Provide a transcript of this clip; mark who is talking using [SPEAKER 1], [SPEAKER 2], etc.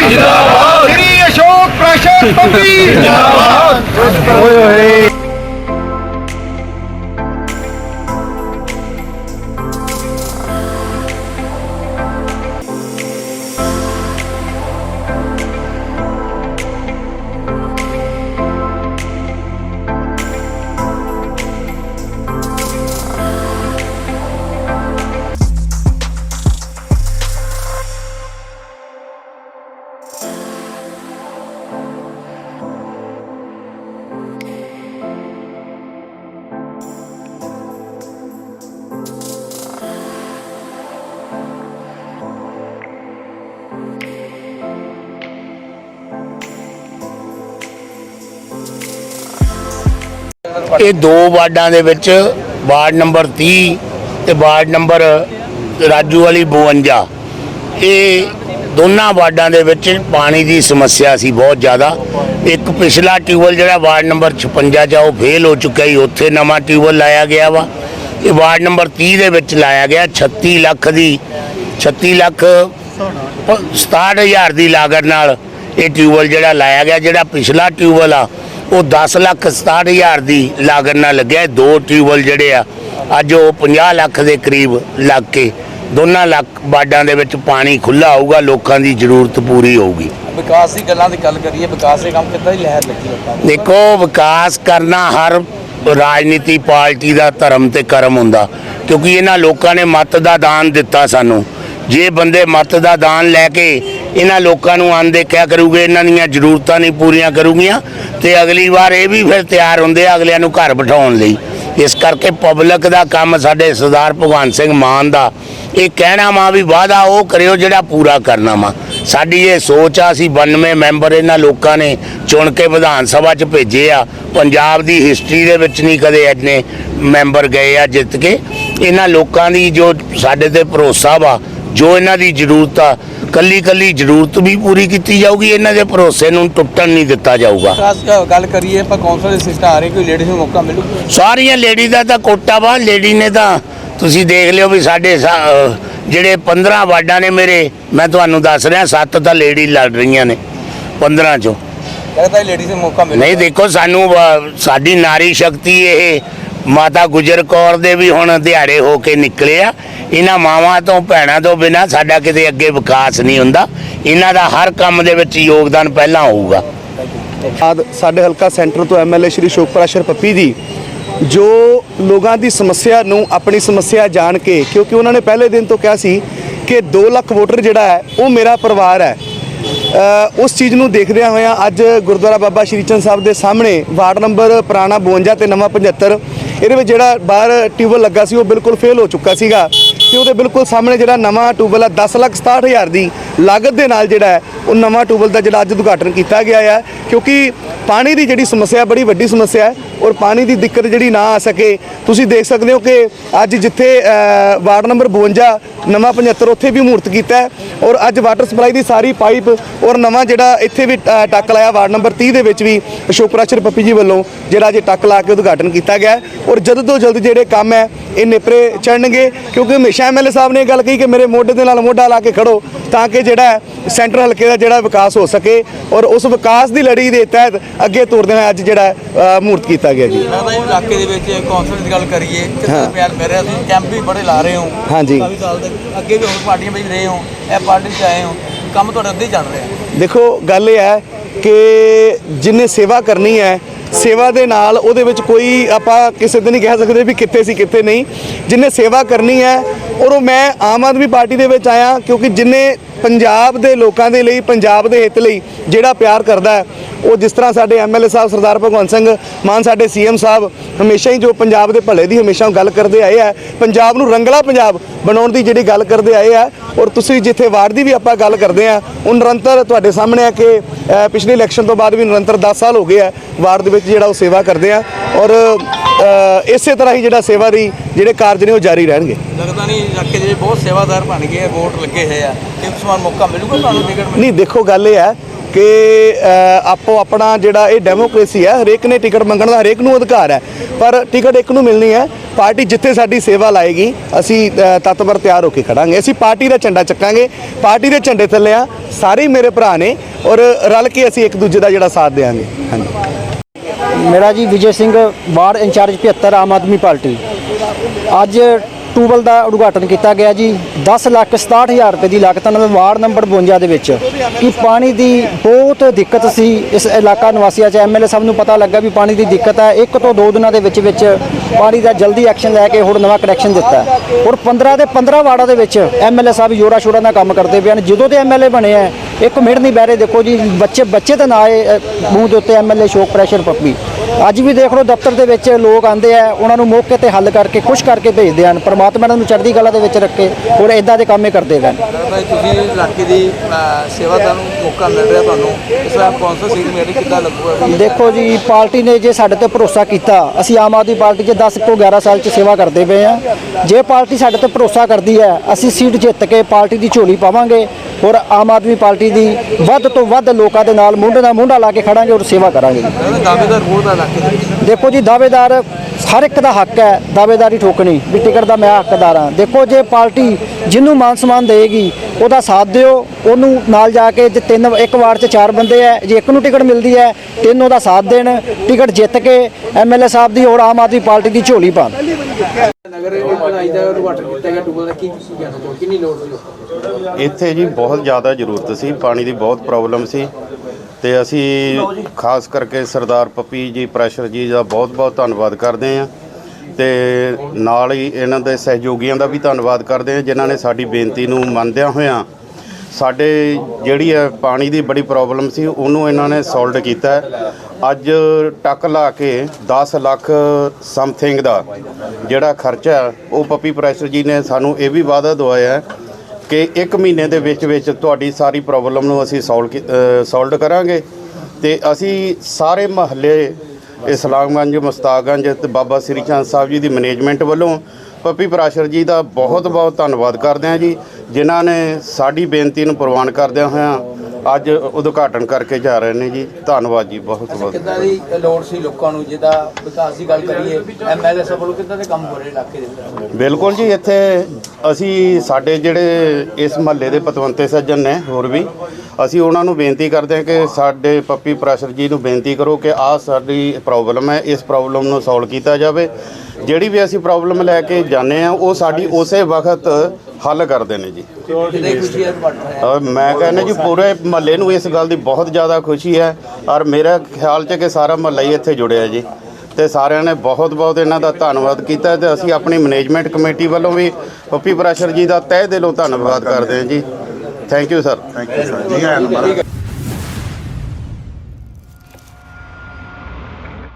[SPEAKER 1] ਜਿੰਦਾਬਾਦ। ਸ੍ਰੀ ਅਸ਼ੋਕ ਪ੍ਰਸ਼ਦ ਪੰਪੀ ਜਿੰਦਾਬਾਦ। ਓਏ ਹੋਏ।
[SPEAKER 2] ਇਹ ਦੋ ਵਾਰਡਾਂ ਦੇ ਵਿੱਚ ਵਾਰਡ ਨੰਬਰ 30 ਤੇ ਵਾਰਡ ਨੰਬਰ ਰਾਜੂ ਵਾਲੀ 52 ਇਹ ਦੋਨਾਂ ਵਾਰਡਾਂ ਦੇ ਵਿੱਚ ਪਾਣੀ ਦੀ ਸਮੱਸਿਆ ਸੀ ਬਹੁਤ ਜ਼ਿਆਦਾ। ਇੱਕ ਪਿਛਲਾ ਟਿਊਬਲ ਜਿਹੜਾ ਵਾਰਡ ਨੰਬਰ 56 ਚ ਆ, ਉਹ ਫੇਲ ਹੋ ਚੁੱਕਾ ਹੀ ਉੱਥੇ ਨਵਾਂ ਟਿਊਬਲ ਲਾਇਆ ਗਿਆ ਵਾ। ਇਹ ਵਾਰਡ ਨੰਬਰ 30 ਦੇ ਵਿੱਚ ਲਾਇਆ ਗਿਆ। 36 ਲੱਖ ਦੀ 36 ਲੱਖ 67000 ਦੀ ਲਾਗਤ ਨਾਲ ਇਹ ਟਿਊਬਲ ਜਿਹੜਾ ਲਾਇਆ ਗਿਆ ਜਿਹੜਾ ਪਿਛਲਾ ਟਿਊਬਲ ਆ ਉਹ 10 ਲੱਖ 67000 ਦੀ ਲਾਗਤ ਨਾਲ ਲੱਗਿਆ। ਦੋ ਟਿਊਬਲ ਜਿਹੜੇ ਆ ਅੱਜ ਉਹ 50 ਲੱਖ ਦੇ ਕਰੀਬ ਲੱਗ ਕੇ ਦੋਨਾਂ ਲੱਖ ਬਾਡਾਂ ਦੇ ਵਿੱਚ ਪਾਣੀ ਖੁੱਲਾ ਆਊਗਾ ਲੋਕਾਂ ਦੀ ਜ਼ਰੂਰਤ ਪੂਰੀ ਹੋਊਗੀ।
[SPEAKER 3] ਵਿਕਾਸ ਦੀ ਗੱਲਾਂ ਦੀ ਗੱਲ ਕਰੀਏ ਵਿਕਾਸ ਦੇ ਕੰਮ ਕਿੱਦਾਂ ਦੀ ਲਹਿਰ ਲੱਗੀ ਲੋਕਾਂ ਨੂੰ?
[SPEAKER 2] ਦੇਖੋ ਵਿਕਾਸ ਕਰਨਾ ਹਰ ਰਾਜਨੀਤੀ ਪਾਰਟੀ ਦਾ ਧਰਮ ਤੇ ਕਰਮ ਹੁੰਦਾ ਕਿਉਂਕਿ ਇਹਨਾਂ ਲੋਕਾਂ ਨੇ ਮਤ ਦਾ ਦਾਨ ਦਿੱਤਾ ਸਾਨੂੰ। ਜੇ ਬੰਦੇ ਮਤ ਦਾ ਦਾਨ ਲੈ ਕੇ ਇਹਨਾਂ ਲੋਕਾਂ ਨੂੰ ਆਨ ਦੇਖਿਆ ਕਰੂਗੇ, ਇਹਨਾਂ ਦੀਆਂ ਜ਼ਰੂਰਤਾਂ ਨਹੀਂ ਪੂਰੀਆਂ ਕਰੂਗੀਆਂ ਤੇ ਅਗਲੀ ਵਾਰ ਇਹ ਵੀ ਫਿਰ ਤਿਆਰ ਹੁੰਦੇ ਆ ਅਗਲਿਆਂ ਨੂੰ ਘਰ ਬਿਠਾਉਣ ਲਈ। ਇਸ ਕਰਕੇ ਪਬਲਿਕ ਦਾ ਕੰਮ ਸਾਡੇ ਸਰਦਾਰ ਭਗਵੰਤ ਸਿੰਘ ਮਾਨ ਦਾ, ਇਹ ਕਹਿਣਾ ਵਾ ਵੀ ਵਾਅਦਾ ਉਹ ਕਰਿਓ ਜਿਹੜਾ ਪੂਰਾ ਕਰਨਾ ਵਾ। ਸਾਡੀ ਇਹ ਸੋਚ ਆ, ਅਸੀਂ 92 ਮੈਂਬਰ ਇਹਨਾਂ ਲੋਕਾਂ ਨੇ ਚੁਣ ਕੇ ਵਿਧਾਨ ਸਭਾ 'ਚ ਭੇਜੇ ਆ। ਪੰਜਾਬ ਦੀ ਹਿਸਟਰੀ ਦੇ ਵਿੱਚ ਨਹੀਂ ਕਦੇ ਇੰਨੇ ਮੈਂਬਰ ਗਏ ਆ ਜਿੱਤ ਕੇ। ਇਹਨਾਂ ਲੋਕਾਂ ਦੀ ਜੋ ਸਾਡੇ ਤੇ ਭਰੋਸਾ ਵਾ, ਜੋ ਇਹਨਾਂ ਦੀ ਜ਼ਰੂਰਤ ਆ ਕੱਲੀ ਕੱਲੀ ਜ਼ਰੂਰਤ ਵੀ ਪੂਰੀ ਕੀਤੀ ਜਾਊਗੀ ਇਹਨਾਂ ਦੇ ਭਰੋਸੇ ਨੂੰ ਟੁੱਟਣ ਨਹੀਂ ਦਿੱਤਾ ਜਾਊਗਾ।
[SPEAKER 3] ਵਿਕਾਸ ਦੀ ਗੱਲ ਕਰੀਏ ਆਪਾਂ ਕੌਂਸਲ ਦੇ ਸਿਸਟਮ ਆ ਰਹੇ ਕੋਈ ਲੇਡੀਜ਼ ਨੂੰ ਮੌਕਾ ਮਿਲੂ?
[SPEAKER 2] ਸਾਰੀਆਂ ਲੇਡੀ ਦਾ ਤਾਂ ਕੋਟਾ ਵਾ ਲੇਡੀ ਨੇ ਤਾਂ ਤੁਸੀਂ ਦੇਖ ਲਿਓ ਵੀ ਸਾਡੇ ਸਾ- ਅਹ ਜਿਹੜੇ 15 ਵਾਰਡਾਂ ਨੇ ਮੇਰੇ ਮੈਂ ਤੁਹਾਨੂੰ ਦੱਸ ਰਿਹਾ ਸੱਤ ਤਾਂ ਲੇਡੀ ਲੜ ਰਹੀਆਂ ਨੇ 15 ਚੋਂ।
[SPEAKER 3] ਕਹਿੰਦਾ ਲੇਡੀਜ਼ ਨੂੰ ਮੌਕਾ ਮਿਲੂ।
[SPEAKER 2] ਨਹੀਂ ਦੇਖੋ ਸਾਨੂੰ ਅਹ, ਸਾਡੀ ਨਾਰੀ ਸ਼ਕਤੀ ਇਹ ਮਾਤਾ ਗੁਜਰ ਕੌਰ ਦੇ ਵੀ ਹੁਣ ਦਿਹਾੜੇ ਹੋ ਕੇ ਨਿਕਲੇ ਆ। ਇਹਨਾਂ ਮਾਵਾਂ ਤੋਂ ਭੈਣਾਂ ਤੋਂ ਬਿਨਾ ਸਾਡਾ ਕਿਤੇ ਅੱਗੇ ਵਿਕਾਸ ਨਹੀਂ ਹੁੰਦਾ। ਇਹਨਾਂ ਦਾ ਹਰ ਕੰਮ ਦੇ ਵਿੱਚ ਯੋਗਦਾਨ ਪਹਿਲਾਂ ਹੋਊਗਾ।
[SPEAKER 4] ਆਦ ਸਾਡੇ ਹਲਕਾ ਸੈਂਟਰ ਤੋਂ ਐਮਐਲਏ ਸ਼੍ਰੀ ਸ਼ੋਕਪ੍ਰਾਸ਼ਰ ਪੱਪੀ ਜੀ, ਜੋ ਲੋਕਾਂ ਦੀ ਸਮੱਸਿਆ ਨੂੰ ਆਪਣੀ ਸਮੱਸਿਆ ਜਾਣ ਕੇ, ਕਿਉਂਕਿ ਉਹਨਾਂ ਨੇ ਪਹਿਲੇ ਦਿਨ ਤੋਂ ਕਿਹਾ ਸੀ ਕਿ 2 ਲੱਖ ਵੋਟਰ ਜਿਹੜਾ ਹੈ, ਉਹ ਮੇਰਾ ਪਰਿਵਾਰ ਹੈ। ਉਸ ਚੀਜ਼ ਨੂੰ ਦੇਖਦਿਆਂ ਹੋਇਆਂ ਅੱਜ ਗੁਰਦੁਆਰਾ ਬਾਬਾ ਸ਼੍ਰੀ ਚੰਦ ਸਾਹਿਬ ਦੇ ਸਾਹਮਣੇ ਵਾਰਡ ਨੰਬਰ ਪੁਰਾਣਾ 52 ਤੇ ਨਵਾਂ 75 ਇਹਦੇ ਵਿੱਚ ਜਿਹੜਾ ਬਾਹਰ ਟਿਊਬਲ ਲੱਗਾ ਸੀ ਉਹ ਬਿਲਕੁਲ ਫੇਲ ਹੋ ਚੁੱਕਾ ਸੀਗਾ। ਤੇ ਉਹਦੇ ਬਿਲਕੁਲ ਸਾਹਮਣੇ ਜਿਹੜਾ ਨਵਾਂ ਟਿਊਬਲ ਹੈ 10 ਲੱਖ 67 ਹਜ਼ਾਰ ਦੀ ਲਾਗਤ ਦੇ ਨਾਲ ਜਿਹੜਾ ਹੈ, ਉਹ ਨਵਾਂ ਟਿਊਬਲ ਦਾ ਜਿਹੜਾ ਅੱਜ ਉਦਘਾਟਨ ਕੀਤਾ ਗਿਆ ਹੈ। ਕਿਉਂਕਿ ਪਾਣੀ ਦੀ ਜਿਹੜੀ ਸਮੱਸਿਆ, ਬੜੀ ਵੱਡੀ ਸਮੱਸਿਆ ਹੈ ਔਰ ਪਾਣੀ ਦੀ ਦਿੱਕਤ ਜਿਹੜੀ ਨਾ ਆ ਸਕੇ, ਤੁਸੀਂ ਦੇਖ ਸਕਦੇ ਹੋ ਕਿ ਅੱਜ ਜਿੱਥੇ ਵਾਰਡ ਨੰਬਰ 52 ਨਵਾਂ 75 ਉੱਥੇ ਵੀ ਮੂਰਤ ਕੀਤਾ ਔਰ ਅੱਜ ਵਾਟਰ ਸਪਲਾਈ ਦੀ ਸਾਰੀ ਪਾਈਪ ਔਰ ਨਵਾਂ ਜਿਹੜਾ ਇੱਥੇ ਵੀ ਟੱਕ ਲਾਇਆ ਵਾਰਡ ਨੰਬਰ 30 ਦੇ ਵਿੱਚ ਵੀ ਅਸ਼ੋਕ ਪੱਪੀ ਜੀ ਵੱਲੋਂ ਜਿਹੜਾ ਜੇ ਟੱਕ ਲਾ ਕੇ ਉਦਘਾਟਨ ਕੀਤਾ ਗਿਆ ਔਰ ਜਲਦ ਤੋਂ ਜਲਦ ਜਿਹੜੇ ਕੰਮ ਹੈ, ਇਹ ਨੇਪਰੇ ਚੜਨਗੇ ਕਿਉਂਕਿ ਹਮੇਸ਼ਾ ਐਮਐਲਏ ਸਾਹਿਬ ਨੇ ਇਹ ਗੱਲ ਕਹੀ ਕਿ ਮੇਰੇ ਮੋਢੇ ਦੇ ਨਾਲ ਮੋਢਾ ਲਾ ਕੇ ਖੜੋ ਤਾਂ ਕਿ ਜਿਹੜਾ ਸੈਂਟਰ ਹਲਕੇ ਦਾ ਜਿਹੜਾ ਵਿਕਾਸ ਹੋ ਸਕੇ ਔਰ ਉਸ ਵਿਕਾਸ ਦੀ ਲੜੀ ਦੇ ਤਹਿਤ ਅੱਗੇ ਤੋਰਦੇ ਹੋਏ ਅੱਜ ਜਿਹੜਾ ਮੂਰਤ ਕੀਤਾ ਗਿਆ ਜੀ।
[SPEAKER 3] ਲੱਗਦਾ ਇਹ ਇਲਾਕੇ ਦੇ ਵਿੱਚ ਕੌਂਸਲ ਦੀ ਗੱਲ ਕਰੀਏ ਕਿੰਨਾ
[SPEAKER 4] ਹਾਂ।
[SPEAKER 3] ਪਿਆਰ ਮਿਲ ਰਿਹਾ ਤੁਸੀਂ ਕੈਂਪ ਵੀ ਬੜੇ ਲਾ ਰਹੇ ਹੋ।
[SPEAKER 4] ਹਾਂਜੀ।
[SPEAKER 3] ਕਾਫੀ ਸਾਲ ਤੱਕ। ਅੱਗੇ ਵੀ ਹੋਰ ਪਾਰਟੀਆਂ ਵਿੱਚ ਰਹੇ ਹੋ ਇਹ ਪਾਰਟੀ 'ਚ ਆਏ ਹੋ ਕੰਮ ਤੁਹਾਡੇ ਅੱਧੇ ਹੀ ਚੱਲ ਰਿਹਾ
[SPEAKER 4] ਦੇਖੋ ਗੱਲ ਇਹ ਹੈ ਕਿ ਜਿਨੇ ਸੇਵਾ ਕਰਨੀ ਹੈ ਸੇਵਾ ਦੇ ਨਾਲ ਉਹਦੇ ਵਿੱਚ ਕੋਈ ਆਪਾਂ ਕਿਸੇ ਦਿਨ ਨਹੀਂ ਕਹਿ ਸਕਦੇ ਵੀ ਕਿੱਥੇ ਸੀ ਕਿੱਥੇ ਨਹੀਂ। ਜਿਨੇ ਸੇਵਾ ਕਰਨੀ ਹੈ ਔਰ ਉਹ ਮੈਂ ਆਮ ਆਦਮੀ ਪਾਰਟੀ ਦੇ ਵਿੱਚ ਆਇਆ ਕਿਉਂਕਿ ਜਿੰਨੇ ਪੰਜਾਬ ਦੇ ਲੋਕਾਂ ਦੇ ਲਈ, ਪੰਜਾਬ ਦੇ ਹਿੱਤ ਲਈ ਜਿਹੜਾ ਪਿਆਰ ਕਰਦਾ ਉਹ ਜਿਸ ਤਰ੍ਹਾਂ ਸਾਡੇ ਐਮਐਲਏ ਸਾਹਿਬ ਸਰਦਾਰ ਭਗਵੰਤ ਸਿੰਘ ਮਾਨ ਸਾਡੇ ਸੀਐਮ ਸਾਹਿਬ ਹਮੇਸ਼ਾ ਹੀ ਜੋ ਪੰਜਾਬ ਦੇ ਭਲੇ ਦੀ ਹਮੇਸ਼ਾ ਗੱਲ ਕਰਦੇ ਆਏ ਆ। ਪੰਜਾਬ ਨੂੰ ਰੰਗਲਾ ਪੰਜਾਬ ਬਣਾਉਣ ਦੀ ਜਿਹੜੀ ਗੱਲ ਕਰਦੇ ਆਏ ਆ ਔਰ ਤੁਸੀਂ ਜਿੱਥੇ ਵਾਰਡ ਦੀ ਵੀ ਆਪਾਂ ਗੱਲ ਕਰਦੇ ਆ ਉਹ ਨਿਰੰਤਰ ਤੁਹਾਡੇ ਸਾਹਮਣੇ ਆ ਕਿ ਪਿਛਲੇ ਇਲੈਕਸ਼ਨ ਤੋਂ ਬਾਅਦ ਵੀ ਨਿਰੰਤਰ 10 ਸਾਲ ਹੋ ਗਏ ਆ ਵਾਰਡ ਦੇ ਵਿੱਚ ਜਿਹੜਾ ਉਹ ਸੇਵਾ ਕਰਦੇ ਆ ਔਰ ਇਸੇ ਤਰ੍ਹਾਂ ਹੀ ਜਿਹੜਾ ਸੇਵਾ ਦੀ ਜਿਹੜੇ ਕਾਰਜ ਨੇ ਉਹ ਜਾਰੀ ਰਹਿਣਗੇ।
[SPEAKER 3] ਲੱਗਦਾ ਨਹੀਂ ਇਲਾਕੇ ਵਿੱਚ ਬਹੁਤ ਸੇਵਾਦਾਰ ਬਣ ਗਏ ਆ, ਵੋਟ ਲੱਗੇ ਹੋਏ ਆ। ਕਿ ਵਾਰ ਮੌਕਾ ਮਿਲੂਗਾ ਤੁਹਾਨੂੰ ਟਿਕਟ
[SPEAKER 4] ਨਹੀਂ ਦੇਖੋ ਗੱਲ ਇਹ ਹੈ ਕਿ ਆਪੋ ਆਪਣਾ ਜਿਹੜਾ ਇਹ ਡੈਮੋਕ੍ਰੇਸੀ ਹੈ ਹਰੇਕ ਨੇ ਟਿਕਟ ਮੰਗਣ ਦਾ ਹਰੇਕ ਨੂੰ ਅਧਿਕਾਰ ਹੈ ਪਰ ਟਿਕਟ ਇੱਕ ਨੂੰ ਮਿਲਣੀ ਹੈ ਪਾਰਟੀ ਜਿੱਥੇ ਸਾਡੀ ਸੇਵਾ ਲਾਏਗੀ ਅਸੀਂ ਅ, ਤਤਪਰ ਤਿਆਰ ਹੋ ਕੇ ਖੜਾਂਗੇ। ਅਸੀਂ ਪਾਰਟੀ ਦਾ ਝੰਡਾ ਚੱਕਾਂਗੇ ਪਾਰਟੀ ਦੇ ਝੰਡੇ ਥੱਲੇ ਆ ਸਾਰੇ ਹੀ ਮੇਰੇ ਭਰਾ ਨੇ ਔਰ ਰਲ ਕੇ ਅਸੀਂ ਇੱਕ ਦੂਜੇ ਦਾ ਜਿਹੜਾ ਸਾਥ ਦੇਵਾਂਗੇ। ਹਾਂਜੀ।
[SPEAKER 5] ਮੇਰਾ ਜੀ ਵਿਜੇ ਸਿੰਘ ਵਾਰਡ ਇੰਚਾਰਜ 75 ਆਮ ਆਦਮੀ ਪਾਰਟੀ। ਅੱਜ ਟੂਬਲ ਦਾ ਉਦਘਾਟਨ ਕੀਤਾ ਗਿਆ ਜੀ। 10 ਲੱਖ 67000 ਰੁਪਏ ਦੀ ਲਾਗਤ ਨਾਲ ਵਾਰਡ ਨੰਬਰ 52 ਦੇ ਵਿੱਚ। ਕਿ ਪਾਣੀ ਦੀ ਬਹੁਤ ਦਿੱਕਤ ਸੀ ਇਸ ਇਲਾਕਾ ਨਿਵਾਸੀਆਂ 'ਚ। ਐਮਐਲਏ ਸਾਹਿਬ ਨੂੰ ਪਤਾ ਲੱਗਾ ਵੀ ਪਾਣੀ ਦੀ ਦਿੱਕਤ ਹੈ। ਇੱਕ ਤੋਂ ਦੋ ਦਿਨਾਂ ਦੇ ਵਿੱਚ ਵਿੱਚ ਪਾਣੀ ਦਾ ਜਲਦੀ ਐਕਸ਼ਨ ਲੈ ਕੇ ਹੋਰ ਨਵਾਂ ਕਨੈਕਸ਼ਨ ਦਿੱਤਾ ਔਰ 15 ਦੇ 15 ਵਾਰਡਾਂ ਦੇ ਵਿੱਚ ਐਮਐਲਏ ਸਾਹਿਬ ਜੋਰਾ ਸ਼ੋਰਾ ਨਾਲ ਕੰਮ ਕਰਦੇ ਪਏ ਹਨ। ਜਦੋਂ ਦੇ ਐਮਐਲਏ ਬਣੇ ਆ ਇੱਕ ਮਿੰਟ ਨਹੀਂ ਬਹਿ ਰਹੇ। ਦੇਖੋ ਜੀ, ਬੱਚੇ ਬੱਚੇ ਤਾਂ ਨਾ ਆਏ ਮੂੰਹ ਦੇ ਉੱਤੇ ਐਮਐਲਏ ਸ਼ੋਕ, ਪ੍ਰੈਸ਼ਰ, ਪੱਪੀ। ਅੱਜ ਵੀ ਦੇਖ ਲਓ ਦਫ਼ਤਰ ਦੇ ਵਿੱਚ ਲੋਕ ਆਉਂਦੇ ਆ ਉਹਨਾਂ ਨੂੰ ਮੌਕੇ ਤੇ ਹੱਲ ਕਰਕੇ ਖੁਸ਼ ਕਰਕੇ ਭੇਜਦੇ ਹਨ। ਪਰਮਾਤਮਾ ਇਹਨਾਂ ਨੂੰ ਚੜ੍ਹਦੀ ਕਲਾ ਦੇ ਵਿੱਚ ਰੱਖੇ ਔਰ ਇਦਾਂ ਦੇ ਕੰਮੇ ਕਰਦੇ ਰਹਿਣ।
[SPEAKER 3] ਭਾਈ ਤੁਸੀਂ ਇਲਾਕੇ ਦੀ ਸੇਵਾ ਦਾ ਨੂੰ ਮੌਕਾ ਮਿਲ ਰਿਹਾ ਤੁਹਾਨੂੰ। ਇਸ ਵਾਰ ਕੌਂਸਲ ਸੀਟ ਮੇਰੀ ਕਿੱਦਾਂ ਲੱਗੂਗਾ
[SPEAKER 5] ਦੇਖੋ ਜੀ ਪਾਰਟੀ ਨੇ ਜੇ ਸਾਡੇ ਤੇ ਭਰੋਸਾ ਕੀਤਾ ਅਸੀਂ ਆਮ ਆਦਮੀ ਪਾਰਟੀ 'ਚ 10 ਤੋਂ 11 ਸਾਲ 'ਚ ਸੇਵਾ ਕਰਦੇ ਪਏ ਆ। ਜੇ ਪਾਰਟੀ ਸਾਡੇ ਤੇ ਭਰੋਸਾ ਕਰਦੀ ਹੈ ਅਸੀਂ ਸੀਟ ਜਿੱਤ ਕੇ ਪਾਰਟੀ ਦੀ ਝੋਲੀ ਪਾਵਾਂਗੇ। ਔਰ ਆਮ ਆਦਮੀ ਪਾਰਟੀ ਦੀ ਵੱਧ ਤੋਂ ਵੱਧ ਲੋਕਾਂ ਦੇ ਨਾਲ ਮੁੰਡੇ ਨਾਲ ਮੁੰਡਾ ਲਾ ਕੇ ਖੜਾਂਗੇ ਔਰ ਸੇਵਾ ਕਰਾਂਗੇ
[SPEAKER 3] ਦਾਅਵੇਦਾਰ ਇਲਾਕੇ ਦੇ।
[SPEAKER 5] ਦੇਖੋ ਜੀ ਦਾਅਵੇਦਾਰ ਹਰ ਇੱਕ ਦਾ ਹੱਕ ਹੈ ਦਾਅਵੇਦਾਰੀ ਠੋਕਣੀ ਵੀ ਟਿਕਟ ਦਾ ਮੈਂ ਹੱਕਦਾਰ ਹਾਂ। ਦੇਖੋ ਜੇ ਪਾਰਟੀ ਜਿਹਨੂੰ ਮਾਨ ਸਨਮਾਨ ਦੇਗੀ ਉਹਦਾ ਸਾਥ ਦਿਓ ਉਹਨੂੰ ਨਾਲ ਜਾ ਕੇ ਜੇ ਤਿੰਨ ਇੱਕ ਵਾਰ 'ਚ ਚਾਰ ਬੰਦੇ ਹੈ ਜੇ ਇੱਕ ਨੂੰ ਟਿਕਟ ਮਿਲਦੀ ਹੈ ਤਿੰਨ ਉਹਦਾ ਸਾਥ ਦੇਣ ਟਿਕਟ ਜਿੱਤ ਕੇ ਐਮਐਲਏ ਸਾਹਿਬ ਦੀ ਔਰ ਆਮ ਆਦਮੀ ਪਾਰਟੀ ਦੀ ਝੋਲੀ ਪਾਣ?
[SPEAKER 6] ਇੱਥੇ ਜੀ ਬਹੁਤ ਜ਼ਿਆਦਾ ਜ਼ਰੂਰਤ ਸੀ ਪਾਣੀ ਦੀ ਬਹੁਤ ਪ੍ਰੋਬਲਮ ਸੀ। ਤੇ ਅਸੀਂ ਖਾਸ ਕਰਕੇ ਸਰਦਾਰ ਪੱਪੀ ਜੀ ਪ੍ਰੈਸ਼ਰ ਜੀ ਦਾ ਬਹੁਤ ਬਹੁਤ ਧੰਨਵਾਦ ਕਰਦੇ ਹਾਂ ਤੇ ਨਾਲ ਹੀ ਇਹਨਾਂ ਦੇ ਸਹਿਯੋਗੀਆਂ ਦਾ ਵੀ ਧੰਨਵਾਦ ਕਰਦੇ ਹਾਂ ਜਿਨ੍ਹਾਂ ਨੇ ਸਾਡੀ ਬੇਨਤੀ ਨੂੰ ਮੰਨਦਿਆਂ ਹੋਇਆਂ ਸਾਡੇ ਜਿਹੜੀ ਹੈ ਪਾਣੀ ਦੀ ਬੜੀ ਪ੍ਰੋਬਲਮ ਸੀ ਉਹਨੂੰ ਇਹਨਾਂ ਨੇ ਸੋਲਵ ਕੀਤਾ। ਅੱਜ ਟੱਕ ਲਾ ਕੇ 10 ਲੱਖ ਸਮਥਿੰਗ ਦਾ ਜਿਹੜਾ ਖਰਚਾ ਉਹ ਪੱਪੀ ਪ੍ਰੈਸ਼ਰ ਜੀ ਨੇ ਸਾਨੂੰ ਇਹ ਵੀ ਵਾਅਦਾ ਦਵਾਇਆ ਹੈ ਕਿ 1 ਮਹੀਨੇ ਦੇ ਵਿੱਚ ਵਿੱਚ ਤੁਹਾਡੀ ਸਾਰੀ ਪ੍ਰੋਬਲਮ ਨੂੰ ਅਸੀਂ ਸੋਲਵ ਸੋਲਵ ਕਰਾਂਗੇ। ਤੇ ਅਸੀਂ ਸਾਰੇ ਮਹੱਲੇ ਇਸਲਾਮਗੰਜ ਮੁਸਤਾਕਗੰਜ ਤੇ ਬਾਬਾ ਸ੍ਰੀ ਚੰਦ ਸਾਹਿਬ ਜੀ ਦੀ ਮੈਨੇਜਮੈਂਟ ਵੱਲੋਂ ਪੱਪੀ ਪ੍ਰਾਸ਼ਰ ਜੀ ਦਾ ਬਹੁਤ ਬਹੁਤ ਧੰਨਵਾਦ ਕਰਦੇ ਹਾਂ ਜੀ, ਜਿਨ੍ਹਾਂ ਨੇ ਸਾਡੀ ਬੇਨਤੀ ਨੂੰ ਪ੍ਰਵਾਨ ਕਰਦਿਆਂ ਹੋਇਆਂ ਅੱਜ ਉਦਘਾਟਨ ਕਰਕੇ ਜਾ ਰਹੇ ਨੇ ਜੀ। ਧੰਨਵਾਦ ਜੀ ਬਹੁਤ ਬਹੁਤ।
[SPEAKER 3] ਕਿੱਦਾਂ ਦੀ ਲੋੜ ਸੀ ਲੋਕਾਂ ਨੂੰ? ਜਿਹਦਾ ਵਿਕਾਸ ਦੀ ਗੱਲ ਕਰੀਏ ਐਮਐਲਏ ਸਾਹਿਬ ਵੱਲੋਂ ਕਿੱਦਾਂ ਦੇ ਕੰਮ ਹੋ ਰਹੇ ਇਲਾਕੇ ਦੇ ਵਿੱਚ
[SPEAKER 6] ਬਿਲਕੁਲ ਜੀ ਇੱਥੇ ਅਸੀਂ ਸਾਡੇ ਜਿਹੜੇ ਇਸ ਮਹੱਲੇ ਦੇ ਪਤਵੰਤੇ ਸੱਜਣ ਨੇ ਹੋਰ ਵੀ ਅਸੀਂ ਉਹਨਾਂ ਨੂੰ ਬੇਨਤੀ ਕਰਦੇ ਹਾਂ ਕਿ ਸਾਡੇ ਪੱਪੀ ਪ੍ਰੈਸ਼ਰ ਜੀ ਨੂੰ ਬੇਨਤੀ ਕਰੋ ਕਿ ਆਹ ਸਾਡੀ ਪ੍ਰੋਬਲਮ ਹੈ ਇਸ ਪ੍ਰੋਬਲਮ ਨੂੰ ਸੋਲਵ ਕੀਤਾ ਜਾਵੇ। ਜਿਹੜੀ ਵੀ ਅਸੀਂ ਪ੍ਰੋਬਲਮ ਲੈ ਕੇ ਜਾਂਦੇ ਆ ਉਹ ਸਾਡੀ ਉਸੇ ਵਕਤ ਹੱਲ ਕਰਦੇ ਨੇ ਜੀ।
[SPEAKER 3] ਕਿਤੇ ਖੁਸ਼ੀ ਹੈ ਉਦਘਾਟਨ ਹੈ
[SPEAKER 6] ਔਰ ਮੈਂ ਕਹਿੰਦਾ ਜੀ ਪੂਰੇ ਮਹੱਲੇ ਨੂੰ ਇਸ ਗੱਲ ਦੀ ਬਹੁਤ ਜ਼ਿਆਦਾ ਖੁਸ਼ੀ ਹੈ ਔਰ ਮੇਰਾ ਖਿਆਲ 'ਚ ਕਿ ਸਾਰਾ ਮਹੱਲਾ ਹੀ ਇੱਥੇ ਜੁੜਿਆ ਜੀ। ਤੇ ਸਾਰਿਆਂ ਨੇ ਬਹੁਤ ਬਹੁਤ ਇਹਨਾਂ ਦਾ ਧੰਨਵਾਦ ਕੀਤਾ ਤੇ ਅਸੀਂ ਆਪਣੀ ਮੈਨੇਜਮੈਂਟ ਕਮੇਟੀ ਵੱਲੋਂ ਵੀ ਪੱਪੀ ਪ੍ਰੈਸ਼ਰ ਜੀ ਦਾ ਤਹਿ ਦਿਲੋਂ ਧੰਨਵਾਦ ਕਰਦੇ ਹਾਂ ਜੀ। Thank you sir